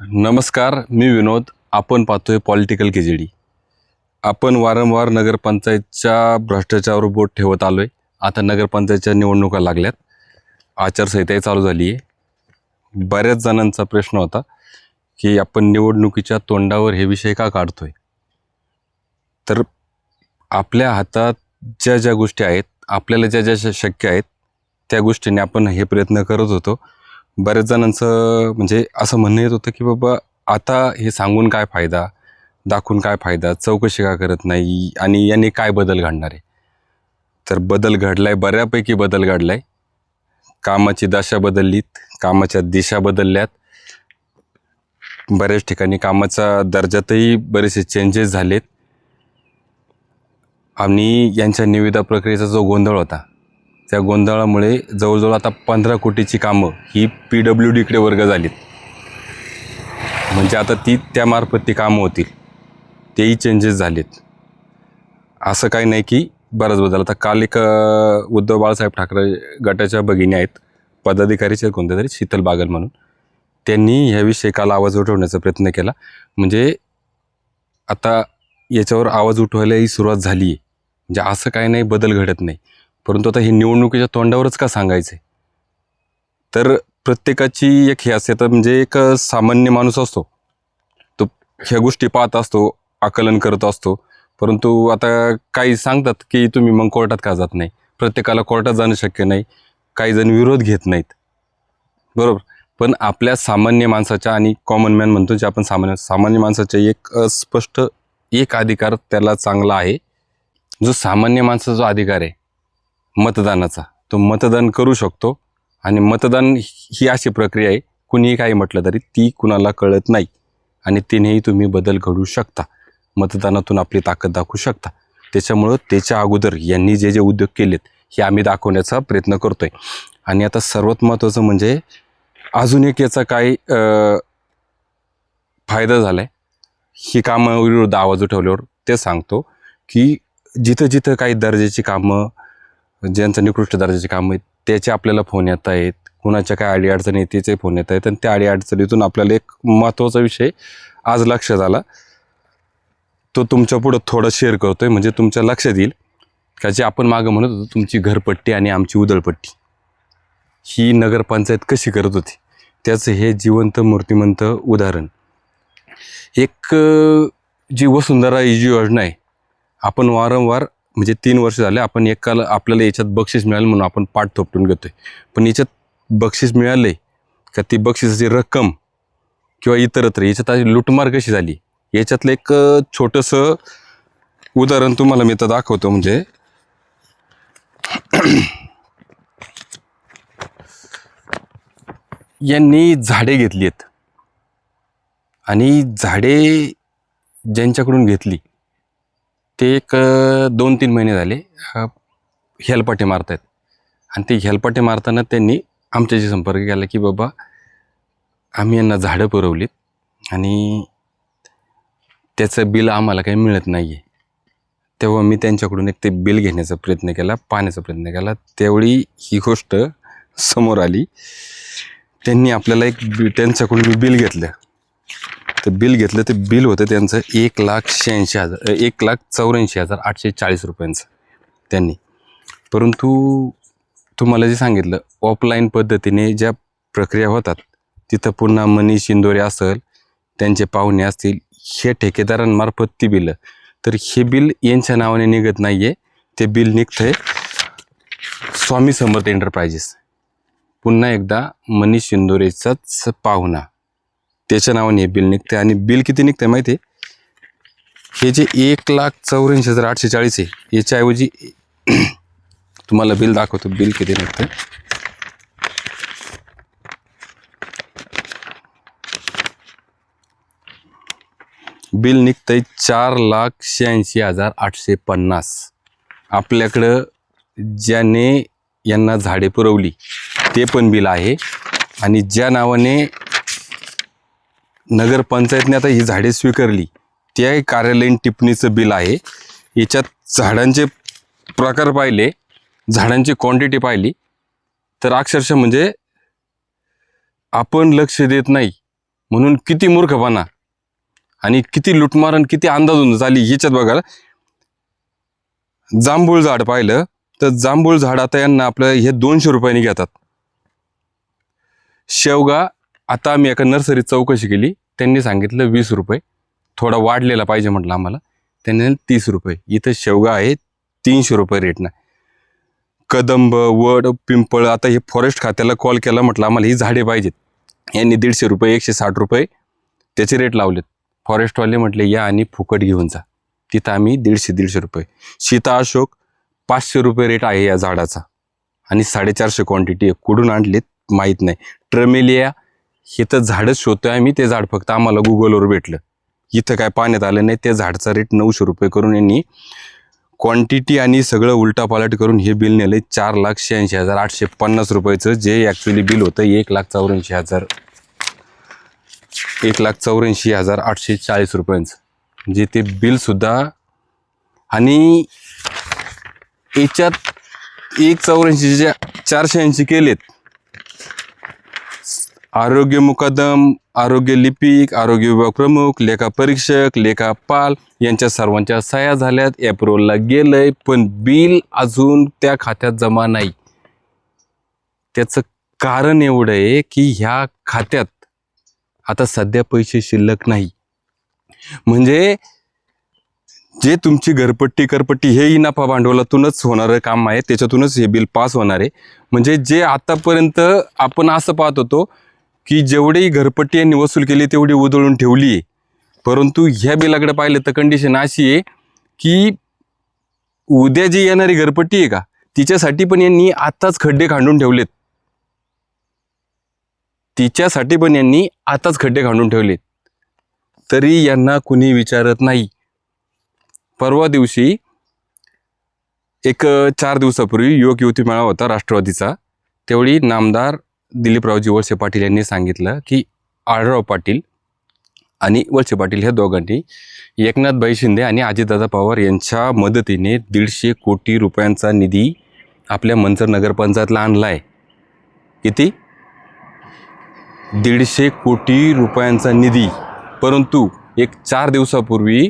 नमस्कार मी विनोद. आपण पाहतोय पॉलिटिकल केजेडी आपण वारंवार नगरपंचायतच्या भ्रष्टाचारावर बोट ठेवत आलो आहे आता नगरपंचायतच्या निवडणुका लागल्यात. आचारसंहिताही चालू झाली आहे बऱ्याच जणांचा प्रश्न होता की आपण निवडणुकीच्या तोंडावर हे विषय का काढतोय? तर आपल्या हातात ज्या ज्या गोष्टी आहेत आपल्याला ज्या ज्या शक्य आहेत त्या गोष्टीने आपण हे प्रयत्न करत होतो. बऱ्याच जणांचं म्हणजे असं म्हणणं येत होतं की बाबा आता हे सांगून काय फायदा? दाखवून काय फायदा? चौकशी का करत नाही? आणि याने काय बदल घडणार आहे? तर बदल घडलाय बऱ्यापैकी बदल घडलाय. कामाची दशा बदललीत कामाच्या दिशा बदलल्यात. बऱ्याच ठिकाणी कामाचा दर्जातही बरेचसे चेंजेस झालेत. आणि यांच्या निविदा प्रक्रियेचा जो गोंधळ होता त्या गोंधळामुळे जवळजवळ आता पंधरा कोटीची कामं ही पी डब्ल्यू डीकडे वर्ग झालीत. म्हणजे आता ती त्यामार्फत ती कामं होतील. तेही चेंजेस झालेत. असं काही नाही की बराच बदल. आता काल एक उद्धव बाळासाहेब ठाकरे गटाच्या भगिनी आहेत. पदाधिकारीचे कोणत्या तरी शीतल बागल म्हणून. त्यांनी ह्याविषयी काल आवाज उठवण्याचा प्रयत्न केला. म्हणजे आता याच्यावर आवाज उठवायलाही सुरुवात झाली आहे म्हणजे असं काही नाही बदल घडत नाही. परंतु आता हे निवडणुकीच्या तोंडावरच का सांगायचं तर प्रत्येकाची एक हे असते तर म्हणजे एक सामान्य माणूस असतो. तो ह्या गोष्टी पाहत असतो आकलन करत असतो. परंतु आता काही सांगतात की तुम्ही मग कोर्टात का जात नाही? प्रत्येकाला कोर्टात जाणं शक्य नाही. काही जण विरोध घेत नाहीत. बरोबर? पण आपल्या सामान्य माणसाच्या आणि कॉमन मॅन म्हणतो जे आपण सामान्य सामान्य माणसाच्या एक स्पष्ट एक अधिकार त्याला चांगला आहे. जो सामान्य माणसाचा जो अधिकार आहे मतदानाचा. तो मतदान करू शकतो आणि मतदान ही अशी प्रक्रिया आहे कुणीही काही म्हटलं तरी ती कुणाला कळत नाही आणि तिनेही तुम्ही बदल घडू शकता. मतदानातून आपली ताकद दाखवू शकता. त्याच्यामुळं त्याच्या अगोदर यांनी जे जे उद्योग केलेत हे आम्ही दाखवण्याचा प्रयत्न करतोय. आणि आता सर्वात महत्त्वाचं म्हणजे अजून एक याचा काय फायदा झाला आहे ही कामाविरुद्ध आवाज उठवल्यावर ते सांगतो की जिथं जिथं काही दर्जाची कामं ज्यांचं निकृष्ट दर्जाचे काम आहेत त्याचे आपल्याला फोन येत आहेत. कुणाच्या काय अडीअडचणी आहेत त्याचे फोन येत आहेत. आणि त्या अडीअडचणीतून आपल्याला एक महत्त्वाचा विषय आज लक्षात आला. तो तुमच्या पुढं थोडं शेअर करतोय म्हणजे तुमच्या लक्षात येईल. का जे आपण मागं म्हणत होतो तुमची घरपट्टी आणि आमची उदळपट्टी ही नगरपंचायत कशी करत होती? त्याचं हे जिवंत मूर्तिमंत उदाहरण. एक जी वसुंधरा ही जी योजना आहे आपण वारंवार म्हणजे तीन वर्ष झाले आपण एकाला आपल्याला याच्यात बक्षीस मिळालं म्हणून आपण पाठ थोपटून घेतोय. पण याच्यात बक्षीस मिळाले का ती बक्षिसाची रक्कम किंवा इतरत्र याच्यात आज लुटमार कशी झाली? याच्यातलं एक छोटंसं उदाहरण तुम्हाला मी तर दाखवतो. म्हणजे यांनी झाडे घेतली आहेत. आणि झाडे ज्यांच्याकडून घेतली ते एक दोन तीन महिने झाले हेलपाटे मारत आहेत आणि ते हेलपाटे मारताना त्यांनी आमच्याशी संपर्क केला की बाबा आम्ही यांना झाडं पुरवलीत आणि त्याचं बिल आम्हाला काही मिळत नाही आहे तेव्हा मी त्यांच्याकडून एक ते बिल घेण्याचा प्रयत्न केला पाहण्याचा प्रयत्न केला. त्यावेळी ही गोष्ट समोर आली. त्यांनी आपल्याला एक बि त्यांच्याकडून बिल घेतलं. तर बिल घेतलं ते बिल होतं त्यांचं एक लाख शहाऐंशी हजार एक लाख चौऱ्याऐंशी हजार आठशे चाळीस रुपयांचं त्यांनी. परंतु तुम्हाला जे सांगितलं ऑफलाईन पद्धतीने ज्या प्रक्रिया होतात तिथं पुन्हा मनीष इंदोरे असेल त्यांचे पाहुणे असतील हे ठेकेदारांमार्फत ती बिलं. तर हे बिल यांच्या नावाने निघत नाही आहे ते बिल निघतंय स्वामी समर्थ एंटरप्राइजेस पुन्हा एकदा मनीष इंदोरेचाच पाहुणा. त्याच्या नावाने हे बिल निघते आणि बिल किती निघतंय माहिती आहे हे जे एक लाख चौऱ्याऐंशी हजार आठशे चाळीस आहे याच्याऐवजी तुम्हाला बिल दाखवतो. बिल किती निघतं बिल निघतंय चार लाख शहाऐंशी हजार आठशे पन्नास. आपल्याकडं ज्याने यांना झाडे पुरवली ते पण बिल आहे. आणि ज्या नावाने नगरपंचायतने आता ही झाडे स्वीकारली. त्या कार्यालयीन टिप्पणीचं बिल आहे. याच्यात झाडांचे प्रकार पाहिले झाडांची क्वांटिटी पाहिली. तर अक्षरशः म्हणजे आपण लक्ष देत नाही. म्हणून किती मूर्खपणा आणि किती लुटमार आणि किती अंदाजून झाली याच्यात बघा. जांभूळ झाड पाहिलं तर जांभूळ झाड आता यांना आपलं हे दोनशे रुपयांनी घेतात. शेवगा आता आम्ही एका नर्सरीत चौकशी केली. त्यांनी सांगितलं वीस रुपये. थोडा वाढलेला पाहिजे म्हटलं आम्हाला. त्यांनी तीस रुपये. इथं शेवगा आहे तीनशे रुपये रेटनं कदंब वड पिंपळ आता हे फॉरेस्ट खात्याला कॉल केला म्हटलं आम्हाला ही झाडे पाहिजेत. यांनी दीडशे रुपये एकशे साठ रुपये त्याचे रेट लावलेत. फॉरेस्टवाले म्हटले या आणि फुकट घेऊन जा. तिथं आम्ही दीडशे दीडशे रुपये. सीता अशोक पाचशे रुपये रेट आहे या झाडाचा. आणि साडेचारशे क्वांटिटी आहे. कुठून आणलीत माहीत नाही. ट्रमेलिया हे तर झाडच शोधतोय आम्ही ते झाड फक्त आम्हाला गुगलवर भेटलं. इथं काय पाण्यात आलं नाही त्या झाडचा रेट नऊशे रुपये करून यांनी क्वांटिटी आणि सगळं उलटापालट करून हे बिल नेलं चार लाख शहाऐंशी हजार आठशे पन्नास रुपयाचं जे ॲक्च्युली बिल होतं एक लाख चौऱ्याऐंशी हजार. एक लाख चौऱ्याऐंशी हजार आठशे चाळीस रुपयांचं. जे ते बिलसुद्धा आणि याच्यात एक चौऱ्याऐंशी ज्या चारशे ऐंशी केलेत. आरोग्य मुकादम आरोग्य लिपिक आरोग्य विभाग प्रमुख लेखा परीक्षक लेखापाल यांच्या सर्वांच्या सह्या झाल्यात. एप्रिलला गेलंय पण बिल अजून त्या खात्यात जमा नाही. त्याचं कारण एवढं आहे की ह्या खात्यात आता सध्या पैसे शिल्लक नाही. म्हणजे जे तुमची घरपट्टी करपट्टी हेही नफा भांडवलातूनच होणारं काम आहे त्याच्यातूनच हे बिल पास होणार आहे. म्हणजे जे आतापर्यंत आपण असं पाहत होतो की जेवढी घरपट्टी यांनी वसूल केली तेवढी उधळून ठेवली. आहे परंतु ह्या बिलाकडे पाहिलं तर कंडिशन अशी आहे की उद्या जी येणारी घरपट्टी आहे का तिच्यासाठी पण यांनी आत्ताच खड्डे खांडून ठेवलेत. तिच्यासाठी पण यांनी आताच खड्डे खांडून ठेवलेत. तरी यांना कुणी विचारत नाही. परवा दिवशी एक चार दिवसापूर्वी युवक युवती मेळावा होता राष्ट्रवादीचा. तेवढी नामदार दिलीपरावजी वळसे पाटील यांनी सांगितलं की आळराव पाटील आणि वळसे पाटील ह्या दोघांनी एकनाथबाई शिंदे आणि अजितदादा पवार यांच्या मदतीने दीडशे कोटी रुपयांचा निधी आपल्या मंचर नगरपंचायतला आणला आहे किती? दीडशे कोटी रुपयांचा निधी. परंतु एक चार दिवसापूर्वी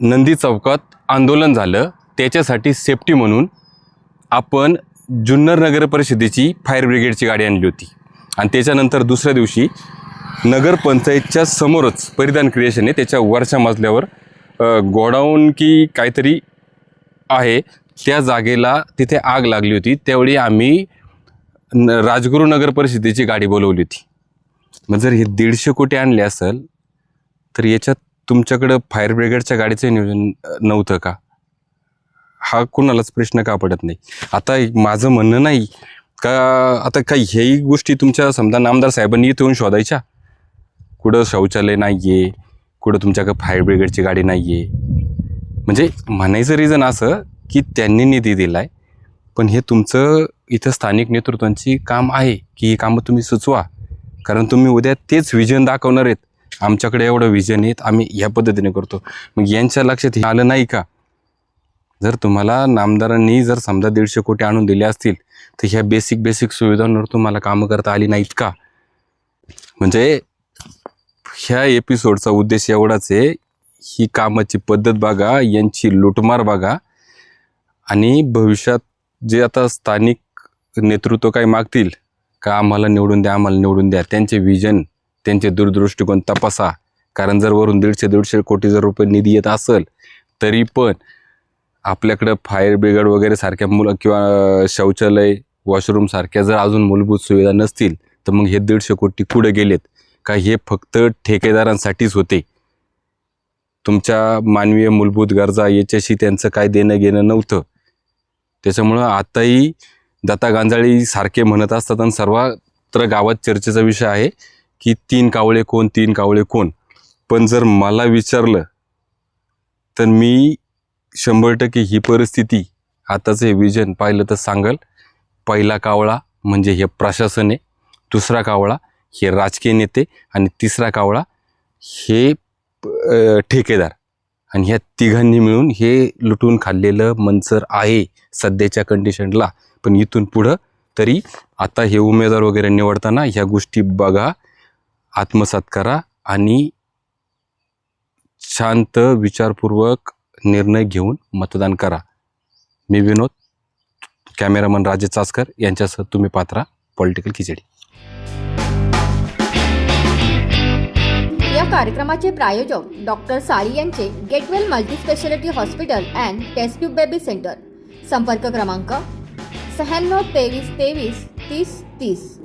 नंदी चौकात आंदोलन झालं. त्याच्यासाठी सेफ्टी म्हणून आपण जुन्नर नगर परिषदेची फायर ब्रिगेडची गाडी आणली होती. आणि त्याच्यानंतर दुसऱ्या दिवशी नगरपंचायतच्या समोरच परिधान क्रिएशनने त्याच्या वरच्या मजल्यावर गोडाऊन की काहीतरी आहे त्या जागेला तिथे आग लागली होती. त्यावेळी आम्ही न राजगुरू नगर परिषदेची गाडी बोलवली होती. मग जर हे दीडशे कोटी आणले असेल तर याच्यात तुमच्याकडं फायर ब्रिगेडच्या गाडीचं नियोजन नव्हतं का? हा कुणालाच प्रश्न का पडत नाही? आता माझं म्हणणं नाही का आता काही ह्याही गोष्टी तुमच्या समजा नामदार साहेबांनी इथे येऊन शोधायच्या? कुठं शौचालय नाही आहे कुठं तुमच्याकडं फायर ब्रिगेडची गाडी नाही आहे म्हणजे म्हणायचं रिझन असं की त्यांनी निधी दिला आहे पण हे तुमचं इथं स्थानिक नेतृत्वांची काम आहे की ही कामं तुम्ही सुचवा. कारण तुम्ही उद्या तेच विजन दाखवणार आहेत. आमच्याकडे एवढं विजन आहेत आम्ही ह्या पद्धतीने करतो. मग यांच्या लक्षात हे आलं नाही का? जर तुम्हाला नामदारांनी जर समजा दीडशे कोटी आणून दिले असतील तर ह्या बेसिक बेसिक सुविधांवर तुम्हाला कामं करता आली नाहीत का? म्हणजे ह्या एपिसोडचा उद्देश एवढाच आहे ही कामाची पद्धत बघा यांची लुटमार बघा आणि भविष्यात जे आता स्थानिक नेतृत्व काय मागतील का आम्हाला निवडून द्या आम्हाला निवडून द्या त्यांचे विजन त्यांचे दूरदृष्टिकोन तपासा. कारण जर वरून दीडशे दीडशे कोटी जर रुपये निधी येत असेल तरी पण आपल्याकडं फायर ब्रिगेड वगैरे सारख्या मुलं किंवा शौचालय वॉशरूम सारख्या जर अजून मूलभूत सुविधा नसतील तर मग हे दीडशे कोटी कुठे गेलेत. का हे फक्त ठेकेदारांसाठीच होते? तुमच्या मानवीय मूलभूत गरजा याच्याशी त्यांचं काय देणं घेणं नव्हतं. त्याच्यामुळं आताही दत्ता गांजाळी सारखे म्हणत असतात आणि सर्वत्र गावात चर्चेचा विषय आहे की तीन कावळे कोण तीन कावळे कोण. पण जर मला विचारलं तर मी शंभर टक्के ही परिस्थिती आताचं हे विजन पाहिलं तर सांगल. पहिला कावळा म्हणजे हे प्रशासन आहे दुसरा कावळा हे राजकीय नेते आणि तिसरा कावळा हे ठेकेदार. आणि ह्या तिघांनी मिळून हे लुटून खाल्लेलं मंचर आहे सध्याच्या कंडिशनला पण इथून पुढं तरी आता हे उमेदवार वगैरे निवडताना ह्या गोष्टी बघा आत्मसात करा आणि शांत विचारपूर्वक निर्णय घेऊन मतदान करा. मी विनोद कॅमेरामन राजेश चासकर यांच्यासह तुम्ही पात्रा पॉलिटिकल खिचडी. या कार्यक्रमाचे प्रायोजक डॉक्टर साळी यांचे get well multispeciality hospital and test tube baby centre संपर्क क्रमांक शहाण्णव तेवीस तेवीस तीस तीस.